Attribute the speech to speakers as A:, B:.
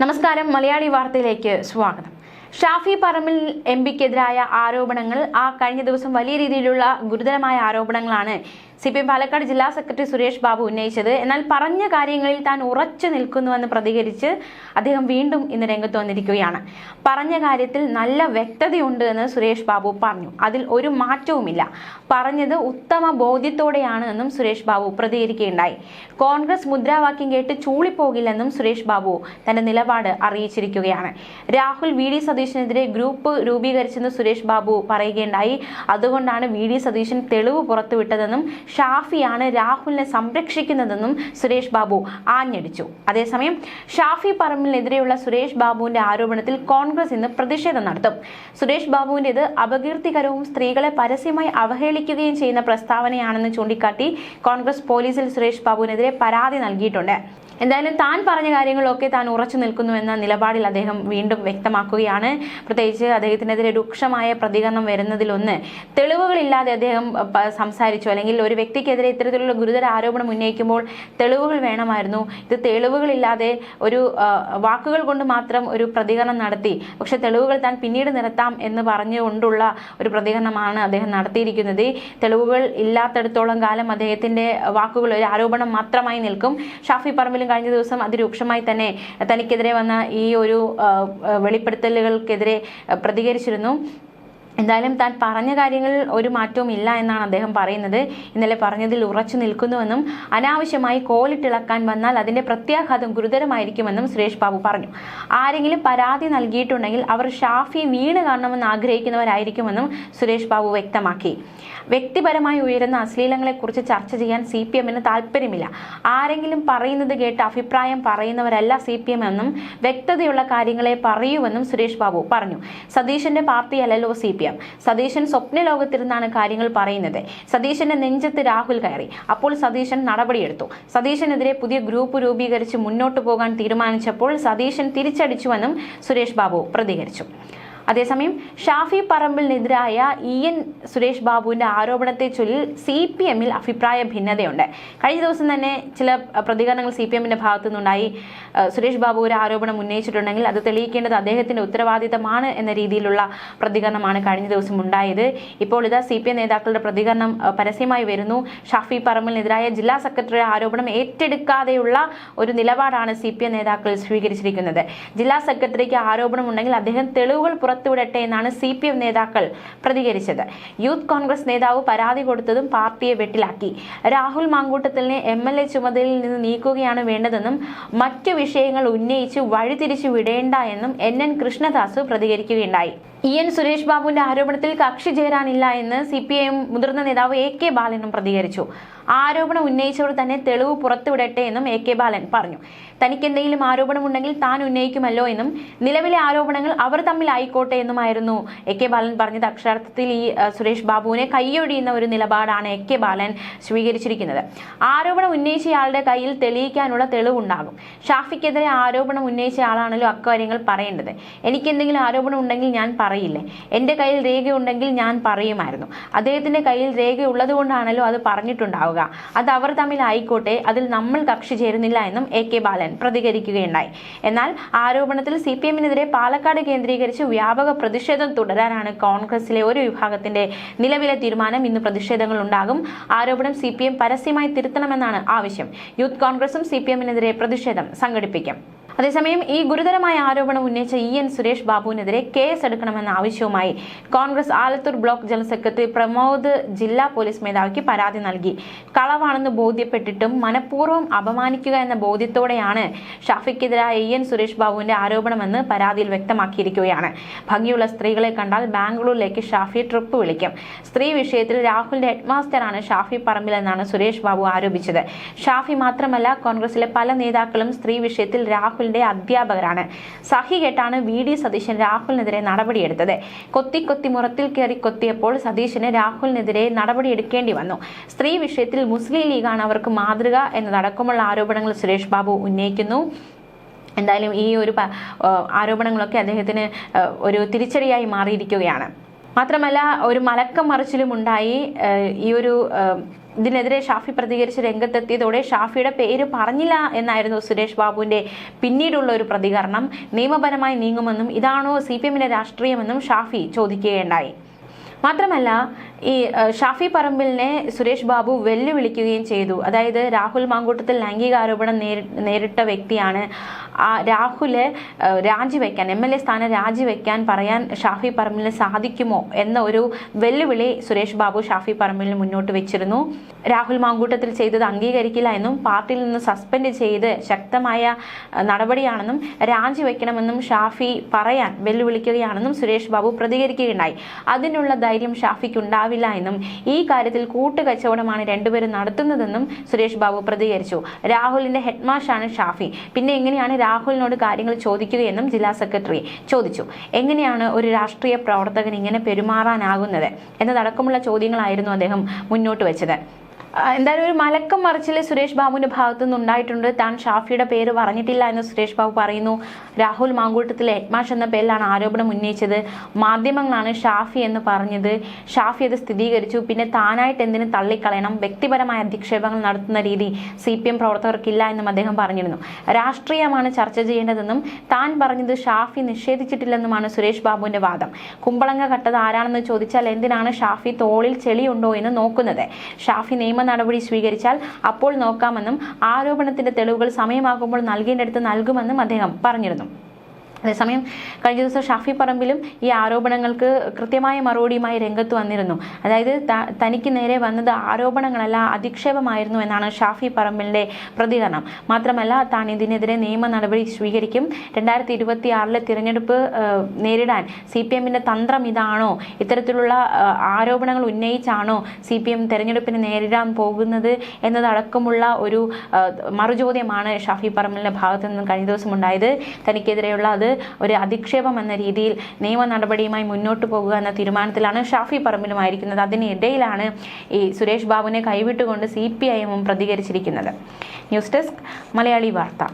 A: നമസ്കാരം. മലയാളി വാർത്തയിലേക്ക് സ്വാഗതം. ഷാഫി പറമ്പിൽ എം പിക്കെതിരായ ആരോപണങ്ങൾ ആ കഴിഞ്ഞ ദിവസം വലിയ രീതിയിലുള്ള ഗുരുതരമായ ആരോപണങ്ങളാണ് സി പി എം പാലക്കാട് ജില്ലാ സെക്രട്ടറി സുരേഷ് ബാബു ഉന്നയിച്ചത്. എന്നാൽ പറഞ്ഞ കാര്യങ്ങളിൽ താൻ ഉറച്ചു നിൽക്കുന്നുവെന്ന് പ്രതികരിച്ച് അദ്ദേഹം വീണ്ടും ഇന്ന് രംഗത്ത് വന്നിരിക്കുകയാണ്. പറഞ്ഞ കാര്യത്തിൽ നല്ല വ്യക്തതയുണ്ട് എന്ന് സുരേഷ് ബാബു പറഞ്ഞു. അതിൽ ഒരു മാറ്റവുമില്ല. പറഞ്ഞത് ഉത്തമ ബോധ്യത്തോടെയാണ് എന്നും സുരേഷ് ബാബു പ്രതികരിക്കുകയുണ്ടായി. കോൺഗ്രസ് മുദ്രാവാക്യം കേട്ട് ചൂളിപ്പോകില്ലെന്നും സുരേഷ് ബാബു തന്റെ നിലപാട് അറിയിച്ചിരിക്കുകയാണ്. രാഹുൽ വി. ഡി. സതീശനെതിരെ ഗ്രൂപ്പ് രൂപീകരിച്ചെന്ന് സുരേഷ് ബാബു പറയുകയുണ്ടായി. അതുകൊണ്ടാണ് വി. ഡി. സതീശൻ തെളിവ് പുറത്തുവിട്ടതെന്നും ഷാഫിയാണ് രാഹുലിനെ സംരക്ഷിക്കുന്നതെന്നും സുരേഷ് ബാബു ആഞ്ഞടിച്ചു. അതേസമയം ഷാഫി പറമ്പിലിനെതിരെയുള്ള സുരേഷ് ബാബുവിന്റെ ആരോപണത്തിൽ കോൺഗ്രസ് ഇന്ന് പ്രതിഷേധം നടത്തും. സുരേഷ് ബാബുവിന്റെത് അപകീർത്തികരവും സ്ത്രീകളെ പരസ്യമായി അവഹേളിക്കുകയും ചെയ്യുന്ന പ്രസ്താവനയാണെന്ന് ചൂണ്ടിക്കാട്ടി കോൺഗ്രസ് പോലീസിൽ സുരേഷ് ബാബുവിനെതിരെ പരാതി നൽകിയിട്ടുണ്ട്. എന്തായാലും താൻ പറഞ്ഞ കാര്യങ്ങളൊക്കെ താൻ ഉറച്ചു നിൽക്കുന്നുവെന്ന നിലപാടിൽ അദ്ദേഹം വീണ്ടും വ്യക്തമാക്കുകയാണ്. പ്രത്യേകിച്ച് അദ്ദേഹത്തിനെതിരെ രൂക്ഷമായ പ്രതികരണം വരുന്നതിലൊന്ന് തെളിവുകളില്ലാതെ അദ്ദേഹം സംസാരിച്ചു. അല്ലെങ്കിൽ ഒരു വ്യക്തിക്കെതിരെ ഇത്തരത്തിലുള്ള ഗുരുതര ആരോപണം ഉന്നയിക്കുമ്പോൾ തെളിവുകൾ വേണമായിരുന്നു. ഇത് തെളിവുകളില്ലാതെ ഒരു വാക്കുകൾ കൊണ്ട് മാത്രം ഒരു പ്രതികരണം നടത്തി. പക്ഷേ തെളിവുകൾ താൻ പിന്നീട് നിരത്താം എന്ന് പറഞ്ഞുകൊണ്ടുള്ള ഒരു പ്രതികരണമാണ് അദ്ദേഹം നടത്തിയിരിക്കുന്നത്. തെളിവുകൾ ഇല്ലാത്തടത്തോളം കാലം അദ്ദേഹത്തിന്റെ വാക്കുകൾ ഒരു ആരോപണം മാത്രമായി നിൽക്കും. ഷാഫി പറമ്പിലും കഴിഞ്ഞ ദിവസം അതിരൂക്ഷമായി തന്നെ തനിക്കെതിരെ വന്ന ഈ ഒരു വെളിപ്പെടുത്തലുകൾക്കെതിരെ പ്രതികരിച്ചിരുന്നു. എന്തായാലും താൻ പറഞ്ഞ കാര്യങ്ങളിൽ ഒരു മാറ്റവും ഇല്ല എന്നാണ് അദ്ദേഹം പറയുന്നത്. ഇന്നലെ പറഞ്ഞതിൽ ഉറച്ചു നിൽക്കുന്നുവെന്നും അനാവശ്യമായി കോലിട്ടിളക്കാൻ വന്നാൽ അതിന്റെ പ്രത്യാഘാതം ഗുരുതരമായിരിക്കുമെന്നും സുരേഷ് ബാബു പറഞ്ഞു. ആരെങ്കിലും പരാതി നൽകിയിട്ടുണ്ടെങ്കിൽ അവർ ഷാഫി വീണ് കാണണമെന്ന് ആഗ്രഹിക്കുന്നവരായിരിക്കുമെന്നും സുരേഷ് ബാബു വ്യക്തമാക്കി. വ്യക്തിപരമായി ഉയരുന്ന അശ്ലീലങ്ങളെക്കുറിച്ച് ചർച്ച ചെയ്യാൻ സി പി എമ്മിന് താല്പര്യമില്ല ആരെങ്കിലും പറയുന്നത് കേട്ട് അഭിപ്രായം പറയുന്നവരല്ല സി പി എം എന്നും വ്യക്തതയുള്ള കാര്യങ്ങളെ പറയൂവെന്നും സുരേഷ് ബാബു പറഞ്ഞു. സതീശന്റെ പാർട്ടിയല്ലല്ലോ സി പി എം സതീശൻ സ്വപ്ന ലോകത്തിരുന്നാണ് കാര്യങ്ങൾ പറയുന്നത്. സതീശന്റെ നെഞ്ചത്ത് രാഹുൽ കയറി. അപ്പോൾ സതീശൻ നടപടിയെടുത്തു. സതീശനെതിരെ പുതിയ ഗ്രൂപ്പ് രൂപീകരിച്ച് മുന്നോട്ട് പോകാൻ തീരുമാനിച്ചപ്പോൾ സതീശൻ തിരിച്ചടിച്ചുവെന്നും സുരേഷ് ബാബു പ്രതികരിച്ചു. അതേസമയം ഷാഫി പറമ്പിലിനെതിരായ ഇ. എൻ. സുരേഷ് ബാബുവിന്റെ ആരോപണത്തെ ചൊല്ലി സി പി എമ്മിൽ അഭിപ്രായ ഭിന്നതയുണ്ട്. കഴിഞ്ഞ ദിവസം തന്നെ ചില പ്രതികരണങ്ങൾ സി പി എമ്മിന്റെ ഭാഗത്തു നിന്നുണ്ടായി അഹ്, സുരേഷ് ബാബു ഒരു ആരോപണം ഉന്നയിച്ചിട്ടുണ്ടെങ്കിൽ അത് തെളിയിക്കേണ്ടത് അദ്ദേഹത്തിന്റെ ഉത്തരവാദിത്തമാണ് എന്ന രീതിയിലുള്ള പ്രതികരണമാണ് കഴിഞ്ഞ ദിവസം ഉണ്ടായത്. ഇപ്പോൾ ഇതാ സി പി എം നേതാക്കളുടെ പ്രതികരണം പരസ്യമായി വരുന്നു. ഷാഫി പറമ്പിനെതിരായ ജില്ലാ സെക്രട്ടറി ആരോപണം ഏറ്റെടുക്കാതെയുള്ള ഒരു നിലപാടാണ് സി പി എം നേതാക്കൾ സ്വീകരിച്ചിരിക്കുന്നത്. ജില്ലാ സെക്രട്ടറിക്ക് ആരോപണം ഉണ്ടെങ്കിൽ അദ്ദേഹം തെളിവുകൾ പുറത്തുവിടട്ടെ എന്നാണ് സി പി എം നേതാക്കൾ പ്രതികരിച്ചത്. യൂത്ത് കോൺഗ്രസ് നേതാവ് പരാതി കൊടുത്തതും പാർട്ടിയെ വെട്ടിലാക്കി. രാഹുൽ മാങ്കൂട്ടത്തിലിനെ എം എൽ എ ചുമതലയിൽ നിന്ന് നീക്കുകയാണ് വേണ്ടതെന്നും മറ്റു വിഷയങ്ങൾ ഉന്നയിച്ച് വഴിതിരിച്ചു വിടേണ്ട എന്നും എൻ എൻ കൃഷ്ണദാസ് പ്രതികരിക്കുകയുണ്ടായി. ഇ എൻ സുരേഷ് ബാബുവിന്റെ ആരോപണത്തിൽ കക്ഷി ചേരാനില്ല എന്ന് സി പി ഐ എം മുതിർന്ന നേതാവ് എ കെ ബാലനും പ്രതികരിച്ചു. ആരോപണം ഉന്നയിച്ചവർ തന്നെ തെളിവ് പുറത്തുവിടട്ടെ എന്നും എ കെ ബാലൻ പറഞ്ഞു. തനിക്ക് എന്തെങ്കിലും ആരോപണമുണ്ടെങ്കിൽ താൻ ഉന്നയിക്കുമല്ലോ എന്നും നിലവിലെ ആരോപണങ്ങൾ അവർ തമ്മിൽ ആയിക്കോട്ടെ എന്നുമായിരുന്നു എ കെ ബാലൻ പറഞ്ഞത്. അക്ഷരാർത്ഥത്തിൽ ഈ സുരേഷ് ബാബുവിനെ കൈയൊഴിയുന്ന ഒരു നിലപാടാണ് എ കെ ബാലൻ സ്വീകരിച്ചിരിക്കുന്നത്. ആരോപണം ഉന്നയിച്ചയാളുടെ കയ്യിൽ തെളിയിക്കാനുള്ള തെളിവുണ്ടാകും. ഷാഫിക്കെതിരെ ആരോപണം ഉന്നയിച്ച ആളാണല്ലോ അക്കാര്യങ്ങൾ പറയേണ്ടത്. എനിക്ക് എന്തെങ്കിലും ആരോപണം ഉണ്ടെങ്കിൽ ഞാൻ പറയില്ലേ? എന്റെ കയ്യിൽ രേഖയുണ്ടെങ്കിൽ ഞാൻ പറയുമായിരുന്നു. അദ്ദേഹത്തിന്റെ കയ്യിൽ രേഖ ഉള്ളത് കൊണ്ടാണല്ലോ അത് പറഞ്ഞിട്ടുണ്ടാവുക. അത് അവർ തമ്മിലായിക്കോട്ടെ അതിൽ നമ്മൾ കക്ഷി ചേരുന്നില്ല എന്നും എ കെ ബാലൻ പ്രതികരിക്കുകയുണ്ടായി. എന്നാൽ ആരോപണത്തിൽ സി പി എമ്മിനെതിരെ പാലക്കാട് കേന്ദ്രീകരിച്ച് വ്യാപക പ്രതിഷേധം തുടരാനാണ് കോൺഗ്രസിലെ ഒരു വിഭാഗത്തിന്റെ നിലവിലെ തീരുമാനം. ഇന്ന് പ്രതിഷേധങ്ങൾ ഉണ്ടാകും. ആരോപണം സി പി എം പരസ്യമായി തിരുത്തണമെന്നാണ് ആവശ്യം. യൂത്ത് കോൺഗ്രസും സി പി എമ്മിനെതിരെ പ്രതിഷേധം സംഘടിപ്പിക്കും. അതേസമയം ഈ ഗുരുതരമായ ആരോപണം ഉന്നയിച്ച ഇ എൻ സുരേഷ് ബാബുവിനെതിരെ കേസ് എടുക്കണമെന്ന ആവശ്യവുമായി Congress Alathur block general secretary Pramod ജില്ലാ പോലീസ് മേധാവിക്ക് പരാതി നൽകി. കളവാണെന്ന് ബോധ്യപ്പെട്ടിട്ടും മനഃപൂർവം അപമാനിക്കുക എന്ന ബോധ്യത്തോടെയാണ് ഷാഫിക്കെതിരായ ഇ എൻ സുരേഷ് ബാബുവിന്റെ ആരോപണമെന്ന് പരാതിയിൽ വ്യക്തമാക്കിയിരിക്കുകയാണ്. ഭംഗിയുള്ള സ്ത്രീകളെ കണ്ടാൽ ബാംഗ്ലൂരിലേക്ക് ഷാഫി ട്രിപ്പ് വിളിക്കും. സ്ത്രീ വിഷയത്തിൽ രാഹുലിന്റെ ഹെഡ്മാസ്റ്ററാണ് ഷാഫി പറമ്പിൽ എന്നാണ് സുരേഷ് ബാബു ആരോപിച്ചത്. ഷാഫി മാത്രമല്ല കോൺഗ്രസിലെ പല നേതാക്കളും സ്ത്രീ വിഷയത്തിൽ രാഹുലിന്റെ അധ്യാപകരാണ്. സഹി കേട്ടാണ് വി ഡി സതീശൻ രാഹുലിനെതിരെ നടപടിയെടുത്തത്. കൊത്തി കൊത്തി മുറത്തിൽ കയറി കൊത്തിയപ്പോൾ സതീശന് രാഹുലിനെതിരെ നടപടിയെടുക്കേണ്ടി വന്നു. സ്ത്രീ വിഷയത്തിൽ മുസ്ലിം ലീഗാണ് അവർക്ക് മാതൃക എന്നതടക്കമുള്ള ആരോപണങ്ങൾ സുരേഷ് ബാബു ഉന്നയിക്കുന്നു. എന്തായാലും ഈ ഒരു ആരോപണങ്ങളൊക്കെ അദ്ദേഹത്തിന് ഒരു തിരിച്ചടിയായി മാറിയിരിക്കുകയാണ്. മാത്രമല്ല ഒരു മലക്കം മറിച്ചിലും ഉണ്ടായി. ഈ ഒരു ഇതിനെതിരെ ഷാഫി പ്രതികരിച്ച് രംഗത്തെത്തിയതോടെ ഷാഫിയുടെ പേര് പറഞ്ഞില്ല എന്നായിരുന്നു സുരേഷ് ബാബുവിന്റെ പിന്നീടുള്ള ഒരു പ്രതികരണം. നിയമപരമായി നീങ്ങുമെന്നും ഇതാണോ സി പി എമ്മിന്റെ രാഷ്ട്രീയമെന്നും ഷാഫി ചോദിക്കുകയുണ്ടായി. മാത്രമല്ല ഈ ഷാഫി പറമ്പിലിനെ സുരേഷ് ബാബു വെല്ലുവിളിക്കുകയും ചെയ്തു. അതായത് രാഹുൽ മാങ്കൂട്ടത്തിൽ ലൈംഗിക ആരോപണം നേരിട്ട വ്യക്തിയാണ്. ആ രാഹുൽ രാജിവെക്കാൻ എം എൽ എ സ്ഥാനം രാജിവെക്കാൻ പറയാൻ ഷാഫി പറമ്പിലിന് സാധിക്കുമോ എന്ന ഒരു വെല്ലുവിളി സുരേഷ് ബാബു ഷാഫി പറമ്പിലിന് മുന്നോട്ട് വെച്ചിരുന്നു. രാഹുൽ മാങ്കൂട്ടത്തിൽ ചെയ്തത് അംഗീകരിക്കില്ല എന്നും പാർട്ടിയിൽ നിന്ന് സസ്പെൻഡ് ചെയ്ത് ശക്തമായ നടപടിയാണെന്നും രാജിവെക്കണമെന്നും ഷാഫി പറയാൻ വെല്ലുവിളിക്കുകയാണെന്നും സുരേഷ് ബാബു പ്രതികരിക്കുകയുണ്ടായി. അതിനുള്ള ധൈര്യം ഷാഫിക്ക് ഉണ്ടാവില്ല എന്നും ഈ കാര്യത്തിൽ കൂട്ടുകച്ചവടമാണ് രണ്ടുപേരും നടത്തുന്നതെന്നും സുരേഷ് ബാബു പ്രതികരിച്ചു. രാഹുലിന്റെ ഹെഡ്മാഷാണ് ഷാഫി. പിന്നെ എങ്ങനെയാണ് രാഹുലിനോട് കാര്യങ്ങൾ ചോദിക്കുകയെന്നും ജില്ലാ സെക്രട്ടറി ചോദിച്ചു. എങ്ങനെയാണ് ഒരു രാഷ്ട്രീയ പ്രവർത്തകൻ ഇങ്ങനെ പെരുമാറാനാകുന്നത്? എന്നതടക്കമുള്ള ചോദ്യങ്ങളായിരുന്നു അദ്ദേഹം മുന്നോട്ട് വെച്ചത്. എന്തായാലും ഒരു മലക്കം മറിച്ചിൽ സുരേഷ് ബാബുവിന്റെ ഭാഗത്തു നിന്ന് ഉണ്ടായിട്ടുണ്ട്. താൻ ഷാഫിയുടെ പേര് പറഞ്ഞിട്ടില്ല എന്ന് സുരേഷ് ബാബു പറയുന്നു. രാഹുൽ മാങ്കൂട്ടത്തിലെ ഹെഡ്മാഷ് എന്ന പേരിലാണ് ആരോപണം ഉന്നയിച്ചത്. മാധ്യമങ്ങളാണ് ഷാഫി എന്ന് പറഞ്ഞത്. ഷാഫി അത് സ്ഥിരീകരിച്ചു. പിന്നെ താനായിട്ട് എന്തിനു തള്ളിക്കളയണം? വ്യക്തിപരമായ അധിക്ഷേപങ്ങൾ നടത്തുന്ന രീതി സി പി എം പ്രവർത്തകർക്കില്ല എന്നും അദ്ദേഹം പറഞ്ഞിരുന്നു. രാഷ്ട്രീയമാണ് ചർച്ച ചെയ്യേണ്ടതെന്നും താൻ പറഞ്ഞത് ഷാഫി നിഷേധിച്ചിട്ടില്ലെന്നുമാണ് സുരേഷ് ബാബുവിന്റെ വാദം. കുമ്പളങ്ങ കട്ടത് ആരാണെന്ന് ചോദിച്ചാൽ എന്തിനാണ് ഷാഫി തോളിൽ ചെളിയുണ്ടോ എന്ന് നോക്കുന്നത്? ഷാഫി നിയമ നടപടി സ്വീകരിച്ചാൽ അപ്പോൾ നോക്കാമെന്നും ആരോപണത്തിന്റെ തെളിവുകൾ സമയമാകുമ്പോൾ നൽകേണ്ടടുത്ത് നൽകുമെന്നും അദ്ദേഹം പറഞ്ഞിരുന്നു അതേസമയം കഴിഞ്ഞ ദിവസം ഷാഫി പറമ്പിലും ഈ ആരോപണങ്ങൾക്ക് കൃത്യമായ മറുപടിയുമായി രംഗത്ത് വന്നിരുന്നു. അതായത് തനിക്ക് നേരെ വന്നത് ആരോപണങ്ങളല്ല അധിക്ഷേപമായിരുന്നു എന്നാണ് ഷാഫി പറമ്പിലിന്റെ പ്രതികരണം. മാത്രമല്ല താൻ ഇതിനെതിരെ നിയമ നടപടി സ്വീകരിക്കും. രണ്ടായിരത്തി ഇരുപത്തി ആറിലെ തിരഞ്ഞെടുപ്പ് നേരിടാൻ സി പി എമ്മിന്റെ തന്ത്രം ഇതാണോ? ഇത്തരത്തിലുള്ള ആരോപണങ്ങൾ ഉന്നയിച്ചാണോ സി പി എം തെരഞ്ഞെടുപ്പിനെ നേരിടാൻ പോകുന്നത് എന്നതടക്കമുള്ള ഒരു മറുചോദ്യമാണ് ഷാഫി പറമ്പലിന്റെ ഭാഗത്തു നിന്നും കഴിഞ്ഞ ദിവസം ഉണ്ടായത്. തനിക്കെതിരെയുള്ള അത് ഒരു അധിക്ഷേപം എന്ന രീതിയിൽ നിയമ നടപടിയുമായി മുന്നോട്ട് പോകുക എന്ന തീരുമാനത്തിലാണ് ഷാഫി പറമ്പിലുമായിരിക്കുന്നത്. അതിനിടയിലാണ് ഈ സുരേഷ് ബാബുവിനെ കൈവിട്ടുകൊണ്ട് സി പി ഐ എമ്മും പ്രതികരിച്ചിരിക്കുന്നത്. ന്യൂസ് ഡെസ്ക് മലയാളി വാർത്ത.